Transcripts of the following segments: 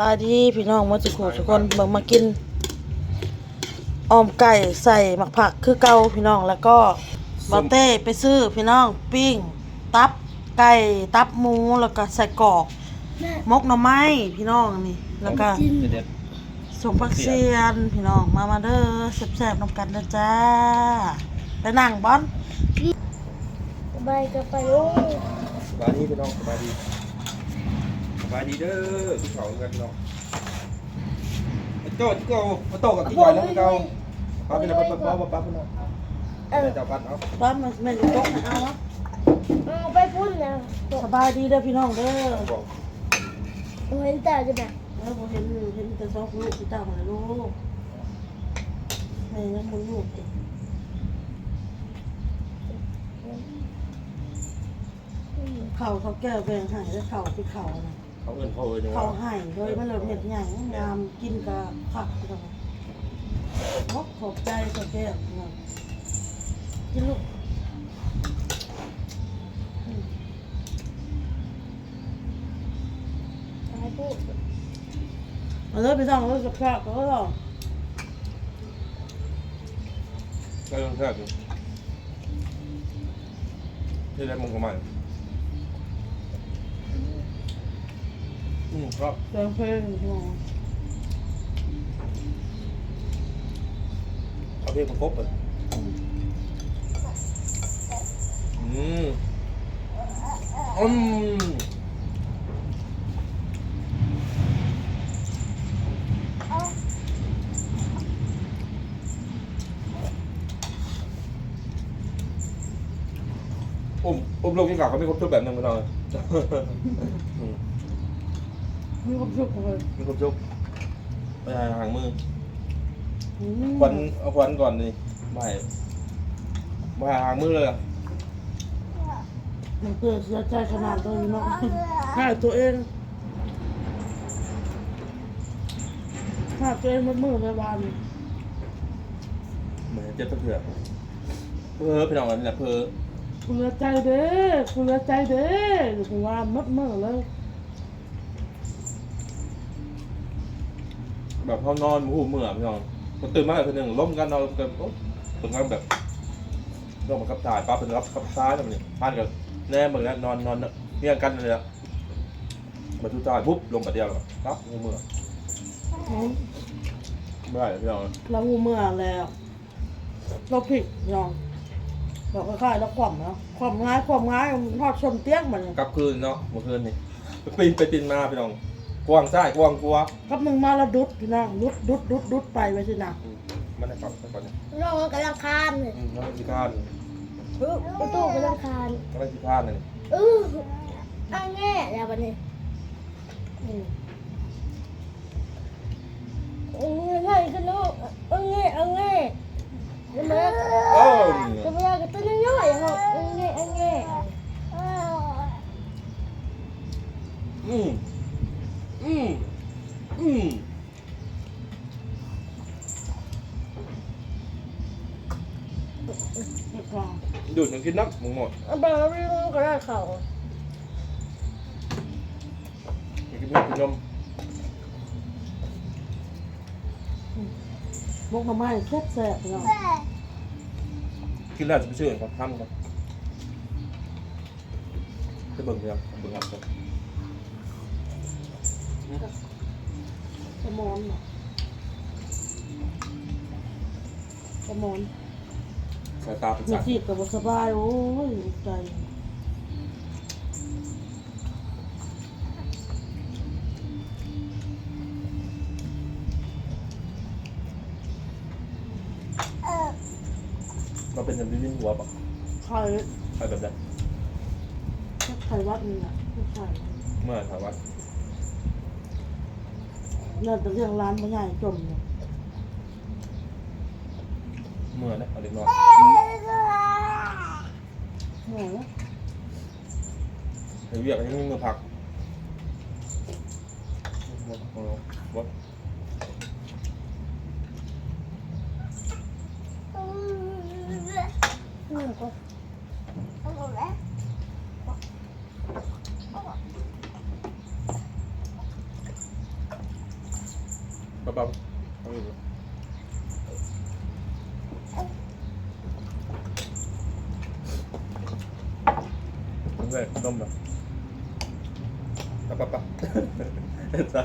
สวัสดีพี่น้องมาสุขุทุกคนเบิ่งมากินออมไก่ใส่หมักผักคือเกาพี่น้องแล้วก็บาเต้ไปซื้อพี่น้องปิ้ง ตับไก่ตับหมูแล้วก็ใส่กรอกมกหน่อไม้พี่น้องนี่แล้วก็สมผักเซียนพี่น้องมามาเด้อแซ่บๆนำกันเดจ้าไปนั่งบอนไปกับไปลูกสบายดีพี่น้องสบายดี บายดีเด้อพี่เขากันพี่น้องไอ้โต้ที่เก่าไอ้โต้กับที่ใหญ่แล้วพี่เก่าป้าเป็นอะไรป้าป้าป้าป้าพี่น้องเออเจ้ากันเอาบอนมันไม่ได้ตกนะเอาวะเอาไปพุ่นนะสบายดีเด้อพี่น้องเด้อบอกเห็นแต่จะแบบแล้วบ่เห็นเห็นแต่สองลูกพี่เจ้ามาลูกแม่ยังบ่ลูกอีกเข่าเขาแก้วแบ่งให้แล้วเข่าไปเข่านะ เขาเงินเขาเลยนะเข่าให้โดยมันเลยเห็ดใหญ่งามกินกับผักกันมกขอบใจกับแก้วนะกินลูกไปพูดเอาเลยไปสั่งเลยกับข้าวก็หรอก็ยังแซ่บอยู่ที่ได้มึงก็ม อืมครับแกงเพลงพี่น้องเอาเพลงประกบเลยอืมอืมอุ้มอุ้มลงที่ขาเขาไม่ครบทุกแบบนึงพี่น้องเลยอื มมีความสุขเลยมีครบทุกไปหาหางมืออืมควันเอาควันก่อนนี่ไม่ไม่หาหางมือเลยอะมันเกิดเสียใจขนาดตัวนี้เนาะให้ตัวเองถ้าตัวเองมันมือในวันเหมือนเจ็บเถื่อนเพอพี่น้องอันนี้แหละเพอกูเหลือใจเด้กูเหลือใจเด้หรือว่ามัดมือเลย แบบเขานอนหูเหมื่อพี่น้องพอตื่นมาอีกทีหนึ่งล้มกันนอนกันโอ๊ะเป็นกันแบบลงมาขับถ่ายป้าเป็นรับขับซ้ายนะมันนี่พลาดกันแน่เหมือนกันนอนนอนเนี่ยกันเลยอะมาทุกทายปุ๊บลงกับเดียวเลยครับหูเหมื่อไม่ได้เลยพี่น้องเรางูเมื่อแล้วเราผิดยองเราคล้ายๆเราความเนาะความง่ายความง่ายทอดชนเตี้ยงเหมือนกันกลับคืนเนาะเมื่อคืนนี่ไปปีนไปปีนมาพี่น้อง กวางซ้ายกวางกลัวกับมึงมาแล้วดุดพี่น้องดุดดุดดุดดุดไปไว้สินะอืมมันได้กลับไปก่อนเนี่ยน้องกำลังคานเลยอืมแล้วที่ข้านประตูกำลังคานก็ได้ที่ข้านเลยเอออันแง่แล้ววันนี้อืมอันนี้ง่ายขึ้นน้องอันแง่อันแง่จะมา เรียบร้อยดูดยังกินนักมึงหมดเอาไปเอาไปก็ได้เขายังกินนักกินนมมกหน่อไม้แซ่บแซ่บพี่น้องกินแล้วจะไปซื้อครับทำครับจะเบิ่งเดียวเบิ่งครับสมอนเนาะสมอน สายตาเป็นมีสัตว์จีบกับบสบาย โอ้ยใจเราเป็นอย่างลิ้นหัวปะไข่ใครแบบนั้นไข่วัดนี่แหละไข่เมื่อถามว่าน่าจะเรื่องร้านไม่ใหญ่จมเนี่ย เมื่อนะเอาเด็กน้อยเหนื่อยแล้วไอ้เวียกยังมีมือพักวัดนี่ก็ปั๊บปั๊บเอาอยู่ น้ำเลยต้มแบบปั๊บปั๊บปั๊บใช่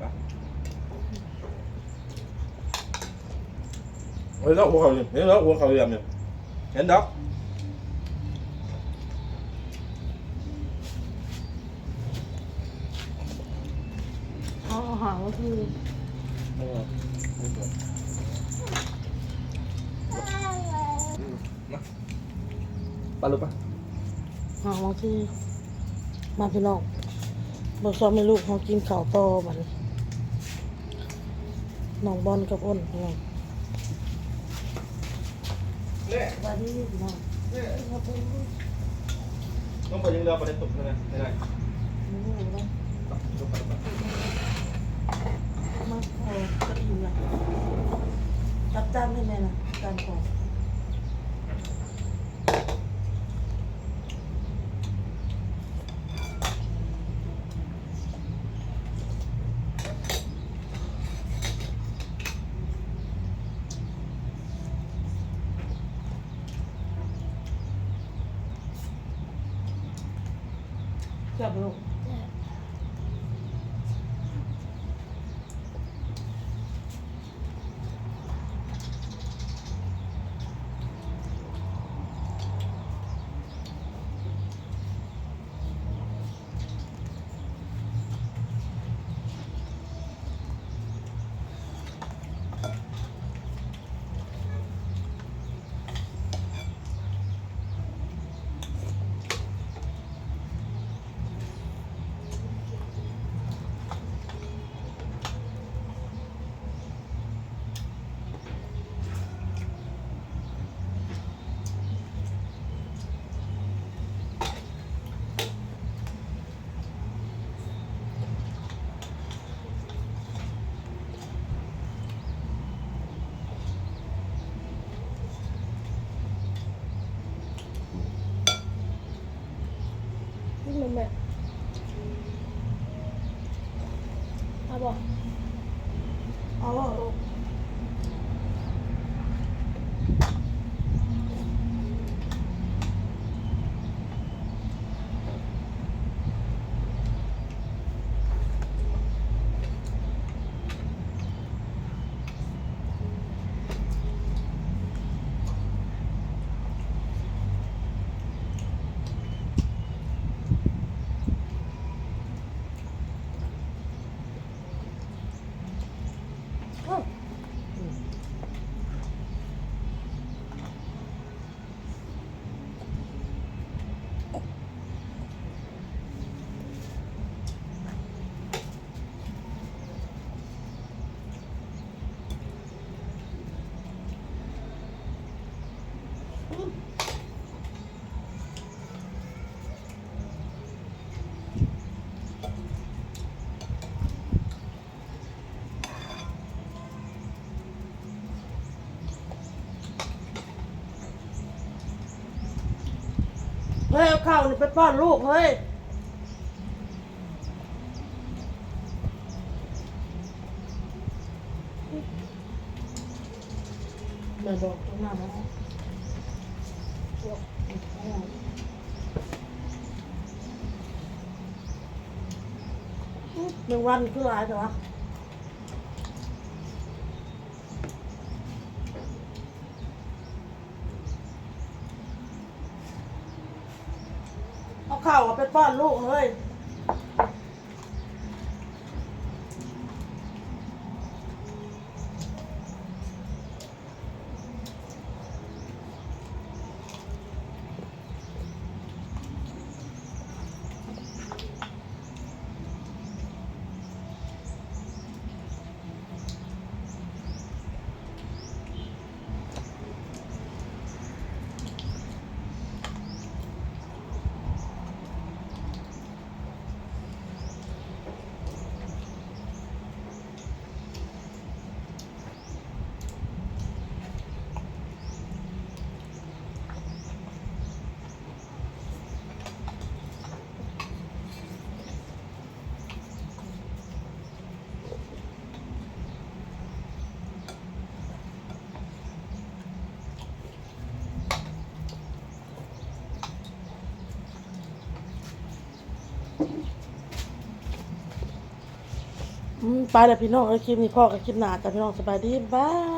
ปั๊บเฮ้ยแล้ว หัวเขาเนี่ยเห็นแล้วหัวเขาเรียมเนี่ยเห็นดอกเอาอาหารก็คือเออไม่สวยอืมมาปลาลูกปะหาบางทีมาพี่น้องบอกซ้อมให้ลูกเขากินข้าวต่อบัดนน้องบอลกับอ้นพี่น้องเนี่ยสวัสดีพี่น้องเนี่ยต้องไปยังเรือประเด็นตกเลยนะไม่ได้นี่เลยนะลูกไปปะมาโอ้ก็อิ่มละจับจานให้แม่นะจานขอ ง จับลูกนี่มันแบบเอาบอกเอาลูก ข้าวนี่ไปป้อนลูกเฮ้ยเดี๋ยวบอกตรงหน้านะหนึ่งวันคืออะไรแต่วะเอ ข้าวเอาไปป้อนลูกเฮ้ย ไปแล้วพี่น้องเอ้ยคลิปนี้พ่อกับคลิปหน้าแต่พี่น้องสบายดีบาย